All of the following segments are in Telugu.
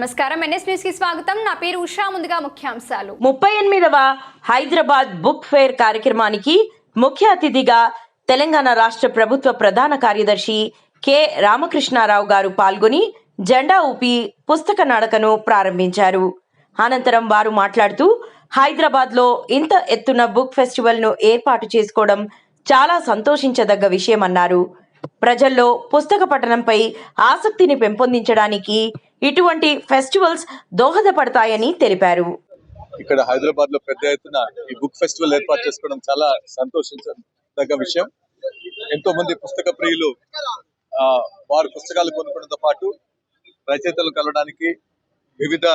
నమస్కారం. ఎన్ఎస్ న్యూస్కి స్వాగతం. నా పేరు ఉషా. ముందుగా ముఖ్యాంశాలు. ముప్పై ఎనిమిదవ హైదరాబాద్ బుక్ ఫేర్ కార్యక్రమానికి ముఖ్య అతిథిగా తెలంగాణ రాష్ట్ర ప్రభుత్వ ప్రధాన కార్యదర్శి కె రామకృష్ణారావు గారు పాల్గొని జెండా ఊపి పుస్తక నడకను ప్రారంభించారు. అనంతరం వారు మాట్లాడుతూ హైదరాబాద్లో ఇంత ఎత్తున బుక్ ఫెస్టివల్ను ఏర్పాటు చేసుకోవడం చాలా సంతోషించదగ్గ విషయమన్నారు. ప్రజల్లో పుస్తక పఠనంపై ఆసక్తిని పెంపొందించడానికి ఇటువంటి ఫెస్టివల్స్ దోహదపడతాయని తెలిపారు. ఇక్కడ హైదరాబాద్లో పెద్ద ఎత్తున ఈ బుక్ ఫెస్టివల్ ఏర్పాటు చేసుకోవడం చాలా సంతోషించదగ్గ విషయం. ఎంతో మంది పుస్తక ప్రియులు ఆ, పుస్తకాలు కొనుక్కోవడంతో పాటు రచయితలు కలవడానికి వివిధ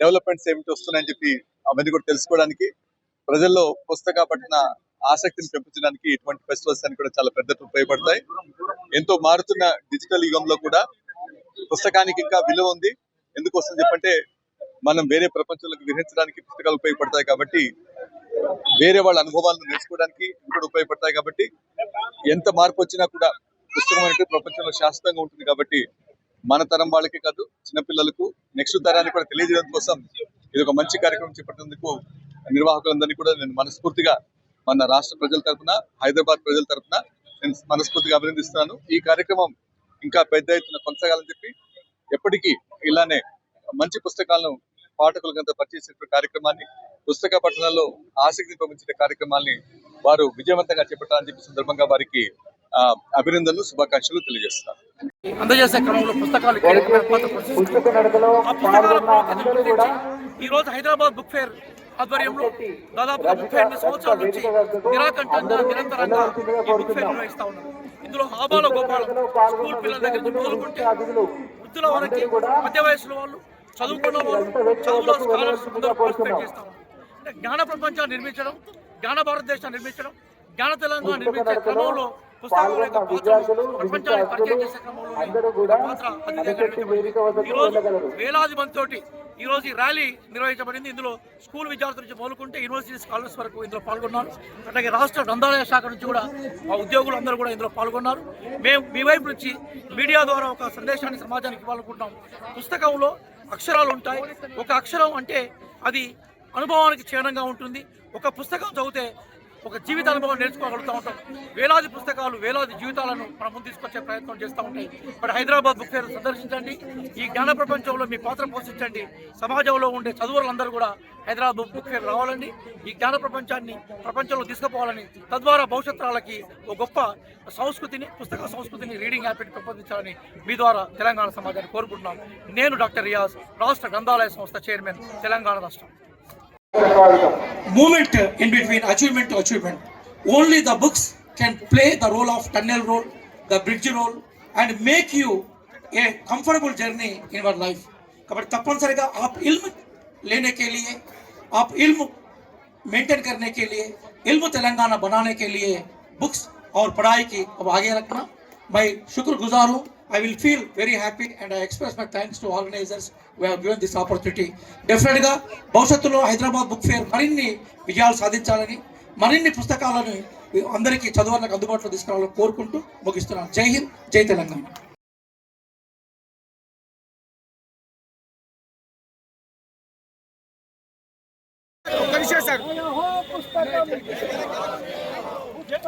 డెవలప్మెంట్స్ ఏమిటి వస్తున్నాయని చెప్పి అవన్నీ కూడా తెలుసుకోవడానికి ప్రజల్లో పుస్తక పట్టిన ఆసక్తిని పెంపించడానికి ఇటువంటి ఫెస్టివల్స్ అని కూడా చాలా పెద్ద ఉపయోగపడతాయి. ఎంతో మారుతున్న డిజిటల్ యుగంలో కూడా పుస్తకానికి ఇంకా విలువ ఉంది. ఎందుకు వస్తుంది చెప్పంటే మనం వేరే ప్రపంచంలోకి విహరించడానికి పుస్తకాలు ఉపయోగపడతాయి కాబట్టి వేరే వాళ్ళ అనుభవాలను నేర్చుకోవడానికి కూడా ఉపయోగపడతాయి కాబట్టి ఎంత మార్పు వచ్చినా కూడా పుస్తకం అనేది ప్రపంచంలో శాశ్వతంగా ఉంటుంది కాబట్టి మన తరం వాళ్ళకే కాదు చిన్నపిల్లలకు నెక్స్ట్ తరానికి కూడా తెలియజేయడం కోసం ఇది ఒక మంచి కార్యక్రమం చేపట్టేందుకు నిర్వాహకులందరినీ కూడా నేను మనస్ఫూర్తిగా మన రాష్ట్ర ప్రజల తరపున హైదరాబాద్ ప్రజల తరపున నేను మనస్ఫూర్తిగా అభినందిస్తున్నాను. ఈ కార్యక్రమం ఇంకా పెద్ద ఎత్తున కొనసాగాలని చెప్పి ఎప్పటికీ ఇలానే మంచి పుస్తకాలను పాఠకులకు అంతా పరిచయించే కార్యక్రమాన్ని పుస్తక పఠనంలో ఆసక్తి పంపించే కార్యక్రమాల్ని వారు విజయవంతంగా చేపట్టాలని చెప్పి సందర్భంగా వారికి ఆ, అభినందనలు శుభాకాంక్షలు తెలియజేస్తున్నారు అందజేసే క్రమంలో పుస్తకాలు ఈ రోజు హైదరాబాద్ బుక్ ఫేర్ ఆధ్వర్యంలో దాదాపు ముప్పై ఎనిమిది సంవత్సరాల నుంచి నిరాకంఠంగా నిరంతరంగా ఈ బుక్ ఫేర్ నిర్వహిస్తా ఉన్నారు. ఇందులో ఆబాల గోపాలం స్కూల్ పిల్లల దగ్గర నుంచి మొదలుకుంటే వృద్ధుల వరకు మధ్య వయసులో వాళ్ళు చదువుకున్న వాళ్ళు చదువులో స్కాలర్స్ అందరూ పార్టిసిపేట్ చేస్తా ఉన్నారు. అంటే జ్ఞాన ప్రపంచాన్ని నిర్మించడం జ్ఞాన భారతదేశాన్ని నిర్మించడం జ్ఞాన తెలంగాణ నిర్మించే క్రమంలో ప్రపంచాన్ని పరిచయం చేసే క్రమంలో వేలాది మందితోటి ఈ రోజు ఈ ర్యాలీ నిర్వహించబడింది. ఇందులో స్కూల్ విద్యార్థుల నుంచి మొదలుకుంటే యూనివర్సిటీ స్కాలర్స్ వరకు ఇందులో పాల్గొన్నారు. అట్లాగే రాష్ట్ర గ్రంథాలయ శాఖ నుంచి కూడా మా ఉద్యోగులు అందరూ కూడా ఇందులో పాల్గొన్నారు. మేము మీ వైపు నుంచి మీడియా ద్వారా ఒక సందేశాన్ని సమాజానికి ఇవ్వాలనుకుంటున్నాం. పుస్తకంలో అక్షరాలు ఉంటాయి. ఒక అక్షరం అంటే అది అనుభవానికి చిహ్నంగా ఉంటుంది. ఒక పుస్తకం చదివితే ఒక జీవిత అనుభవం నేర్చుకోగలుగుతూ ఉంటాం. వేలాది పుస్తకాలు వేలాది జీవితాలను మన ముందు తీసుకొచ్చే ప్రయత్నం చేస్తూ ఉంటాయి. మరి హైదరాబాద్ బుక్ ఫేర్ సందర్శించండి. ఈ జ్ఞాన ప్రపంచంలో మీ పాత్ర పోషించండి. సమాజంలో ఉండే చదువులందరూ కూడా హైదరాబాద్ బుక్ ఫేర్ రావాలండి. ఈ జ్ఞాన ప్రపంచాన్ని ప్రపంచంలో తీసుకుపోవాలని తద్వారా భవిష్యత్తురాలకి ఒక గొప్ప సంస్కృతిని పుస్తక సంస్కృతిని రీడింగ్ హ్యాబిట్ పెంపొందించాలని మీ ద్వారా తెలంగాణ సమాజాన్ని కోరుకుంటున్నాం. నేను డాక్టర్ రియాజ్ రాష్ట్ర గ్రంథాలయ సంస్థ చైర్మన్ తెలంగాణ రాష్ట్రం. movement in between achievement to achievement. Only the books can play the role of tunnel role, the bridge role, and make you a comfortable journey in your life. కాబట్టి తప్పనిసరిగా आप इल्म लेने के लिए आप इल्म मेंटेन करने के लिए इल्म तेलंगाना बनाने के लिए बुक्स और पढ़ाई की अब आगे रखना मैं शुक्रगुजार हूँ I will feel very happy and I express my thanks to organisers who have given this భవిష్యత్తులో హైదరాబాద్ బుక్ ఫేర్ మరిన్ని విజయాలు సాధించాలని మరిన్ని పుస్తకాలను అందరికీ చదువులకు అందుబాటులో తీసుకురావాలని కోరుకుంటూ ముగిస్తున్నాను. జై హింద్ జై తెలంగాణ.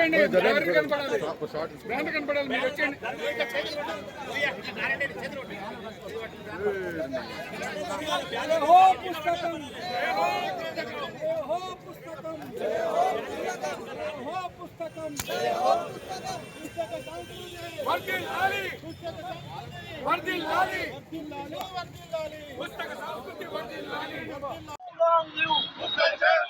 వచ్చేసేయండి ఎవరికి కనపడాలి బ్రాండ్ కనపడాలి మీరు వచ్చేయండి వర్ధిల్లాలి వర్ధిల్లాలి పుస్తక సంస్కృతి వర్ధిల్లాలి long live Bukhalsar, long live.